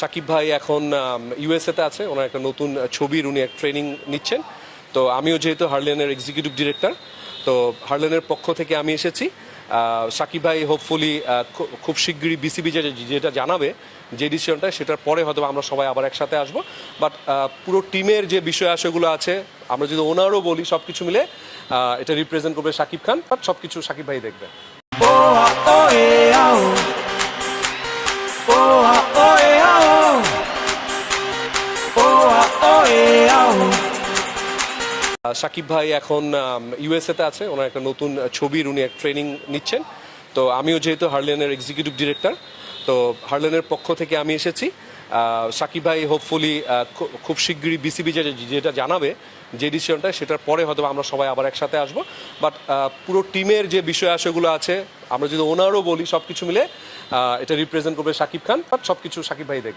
সাকিব ভাই এখন ইউএসএতে আছে। ওনার একটা নতুন ছবির উনি এক ট্রেনিং নিচ্ছেন। তো আমিও যেহেতু হার্লেনের এক্সিকিউটিভ ডিরেক্টর তো হার্লেনের পক্ষ থেকে আমি এসেছি। সাকিব ভাই হোপফুলি খুব শিগগিরই বিসিবি যেটা জানাবে, যে ডিসিশনটা সেটার পরে হয়তো আমরা সবাই আবার একসাথে আসব। বাট পুরো টিমের যে বিষয় আশয়গুলো আছে, আমরা যদি ওনারও বলি সব কিছু মিলে এটা রিপ্রেজেন্ট করবে সাকিব খান। বাট সব কিছু সাকিব ভাই দেখবে। সাকিব ভাই এখন ইউএসএতে আছে। ওনার একটা নতুন ছবির উনি এক ট্রেনিং নিচ্ছেন। তো আমিও যেহেতু হার্লেনের এক্সিকিউটিভ ডিরেক্টর তো হার্লেনের পক্ষ থেকে আমি এসেছি। সাকিব ভাই হোপফুলি খুব শিগগিরই বিসিবি যেটা জানাবে, যে ডিসিশনটা সেটার পরে হয়তো আমরা সবাই আবার একসাথে আসব। বাট পুরো টিমের যে বিষয় আশয়গুলো আছে, আমরা যদি ওনারও বলি সব কিছু মিলে এটা রিপ্রেজেন্ট করবে সাকিব খান। বাট সব কিছু সাকিব ভাই দেখবে।